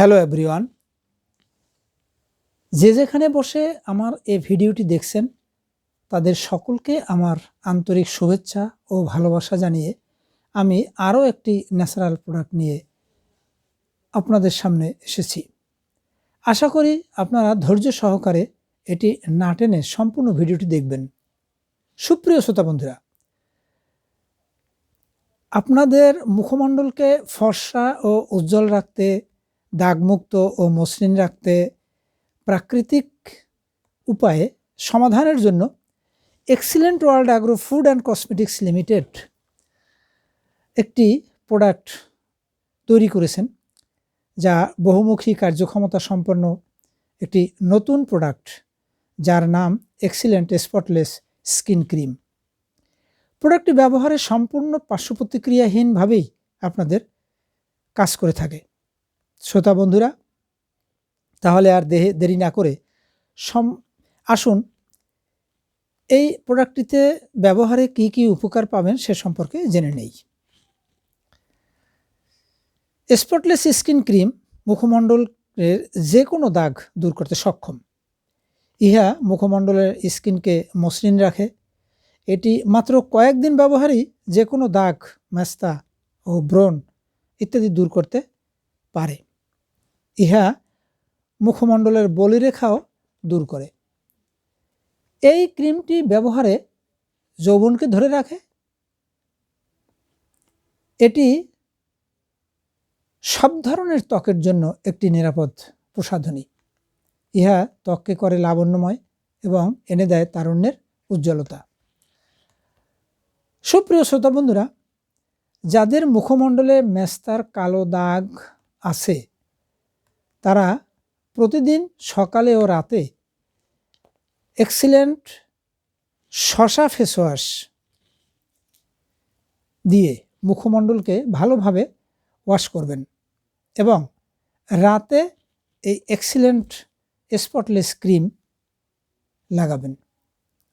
Hello everyone. যে যেখানে বসে আমার এই ভিডিওটি দেখছেন, তাদের সকলকে আমার আন্তরিক শুভেচ্ছা ও ভালোবাসা জানিয়ে আমি আরও একটি ন্যাচারাল প্রোডাক্ট নিয়ে আপনাদের সামনে এসেছি। আশা করি আপনারা ধৈর্য সহকারে এটি না টেনে সম্পূর্ণ ভিডিওটি দেখবেন। সুপ্রিয় শ্রোতা বন্ধুরা, আপনাদের মুখমণ্ডলকে ফর্সা ও উজ্জ্বল রাখতে দাগমুক্ত ও মসৃণ রাখতে প্রাকৃতিক উপায়ে সমাধানের জন্য excellent world agro food and cosmetics limited একটি প্রোডাক্ট তৈরি করেছেন, যা বহুমুখী কার্যক্ষমতা সম্পন্ন একটি নতুন প্রোডাক্ট, যার নাম এক্সিলেন্ট স্পটলেস স্কিন ক্রিম। প্রোডাক্টটি ব্যবহারে সম্পূর্ণ পার্শ্ব প্রতিক্রিয়াহীনভাবেই আপনাদের কাজ করে থাকে। শ্রোতা বন্ধুরা, তাহলে আর দেহে দেরি না করে সম, আসুন, এই প্রোডাক্টটিতে ব্যবহারে কি কি উপকার পাবেন সে সম্পর্কে জেনে নেই। স্পটলেস স্কিন ক্রিম মুখমণ্ডলের যে কোনো দাগ দূর করতে সক্ষম। ইহা মুখমণ্ডলের স্কিনকে মসৃণ রাখে। এটি মাত্র কয়েকদিন ব্যবহারই যে কোনো দাগ, মেস্তা ও ব্রণ ইত্যাদি দূর করতে পারে। ইহা মুখমণ্ডলের বলিরেখাও দূর করে। এই ক্রিমটি ব্যবহারে যৌবনকে ধরে রাখে। এটি সব ধরনের ত্বকের জন্য একটি নিরাপদ প্রসাধনী। ইহা ত্বককে করে লাবণ্যময় এবং এনে দেয় তারুণ্যের উজ্জ্বলতা। সুপ্রিয় শ্রোতা বন্ধুরা, যাদের মুখমণ্ডলে মেস্তার কালো দাগ আছে তারা প্রতিদিন সকালে ও রাতে এক্সিলেন্ট শশা ফেসওয়াশ দিয়ে মুখমণ্ডলকে ভালোভাবে ওয়াশ করবেন এবং রাতে এই এক্সিলেন্ট স্পটলেস ক্রিম লাগাবেন।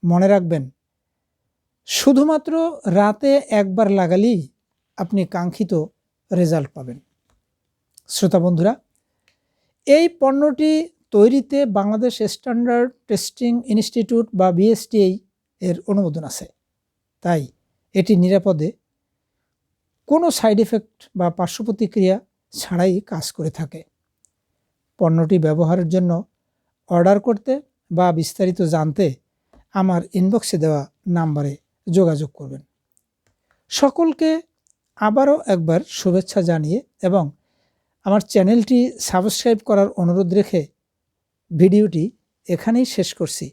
মনে রাখবেন, শুধুমাত্র রাতে একবার লাগালেই আপনি কাঙ্ক্ষিত রেজাল্ট পাবেন। শ্রোতা বন্ধুরা এই পণ্যটি তৈরিতে বাংলাদেশ স্ট্যান্ডার্ড টেস্টিং ইনস্টিটিউট বা বিএসটিআই এর অনুমোদন আছে। তাই এটি নিরাপদে কোনো সাইড এফেক্ট বা পার্শ্ব প্রতিক্রিয়া ছাড়াই কাজ করে থাকে। পণ্যটি ব্যবহারের জন্য অর্ডার করতে বা বিস্তারিত জানতে আমার ইনবক্সে দেওয়া নাম্বারে যোগাযোগ করবেন। সকলকে আবারও একবার শুভেচ্ছা জানিয়ে এবং আমার চ্যানেলটি সাবস্ক্রাইব করার অনুরোধ রেখে ভিডিওটি এখানেই শেষ করছি।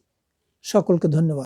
সকলকে ধন্যবাদ।